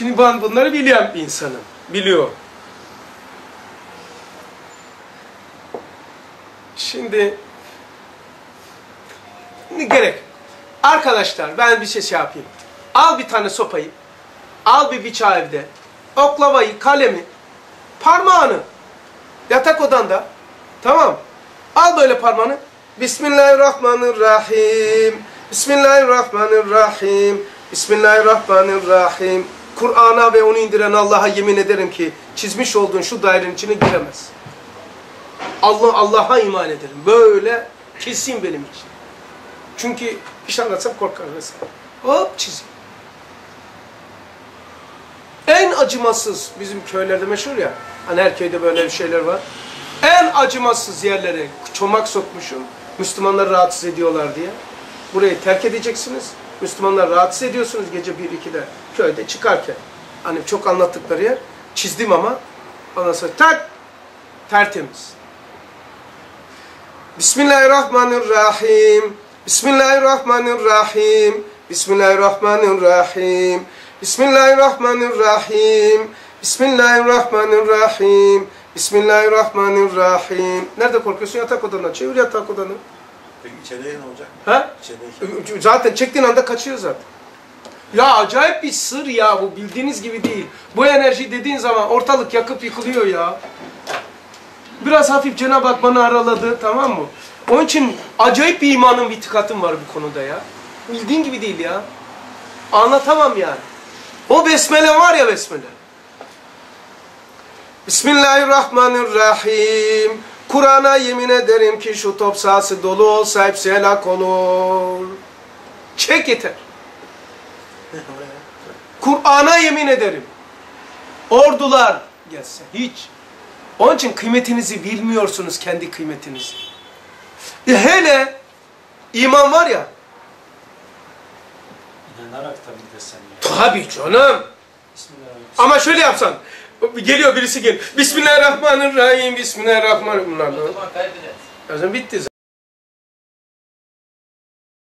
Şimdi ben bunları bilen bir insanım. Biliyor. Şimdi ne gerek? Arkadaşlar ben bir şey şey yapayım. Al bir tane sopayı. Al bir bıçağı evde. Oklavayı, kalemi, parmağını. Yatak odanda. Tamam. Al böyle parmağını. Bismillahirrahmanirrahim. Bismillahirrahmanirrahim. Bismillahirrahmanirrahim. Kur'an'a ve onu indiren Allah'a yemin ederim ki çizmiş olduğun şu dairenin içine giremez. Allah Allah'a iman ederim. Böyle kesin benim için. Çünkü bir şey anlatsam korkar mesela. Hop çizim. En acımasız bizim köylerde meşhur ya. Hani her köyde böyle bir şeyler var. En acımasız yerlere çomak sokmuşum. Müslümanları rahatsız ediyorlar diye. Burayı terk edeceksiniz. Müslümanlar rahatsız ediyorsunuz gece 1-2'de köyde çıkarken. Hani çok anlattıkları yer. Çizdim ama. Ondan sonra tak tertemiz. Bismillahirrahmanirrahim. Bismillahirrahmanirrahim. Bismillahirrahmanirrahim. Bismillahirrahmanirrahim. Bismillahirrahmanirrahim. Bismillahirrahmanirrahim. Nerede korkuyorsun? Yatak odandan. Çevir yatak odanı. Peki içeriye ne olacak? Ha? İçerideyken. Zaten çektiğin anda kaçıyor zaten. Ya acayip bir sır ya bu bildiğiniz gibi değil. Bu enerji dediğin zaman ortalık yakıp yıkılıyor ya. Biraz hafif Cenab-ı Hak bana araladı tamam mı? Onun için acayip bir imanın bir itikatım var bu konuda ya. Bildiğin gibi değil ya. Anlatamam yani. O besmele var ya besmele. Bismillahirrahmanirrahim. Kur'an'a yemin ederim ki şu top sahası dolu olsa hepsi helak olur. Çek yeter. Kur'an'a yemin ederim. Ordular gelse hiç. Onun için kıymetinizi bilmiyorsunuz kendi kıymetinizi. E hele iman var ya. İnanarak tabii desem ya. Tabii canım. Ama şöyle yapsan. Geliyor birisi gel. Bismillahirrahmanirrahim. Bismillahirrahmanirrahim. Bunlar da. O zaman bitti zaten.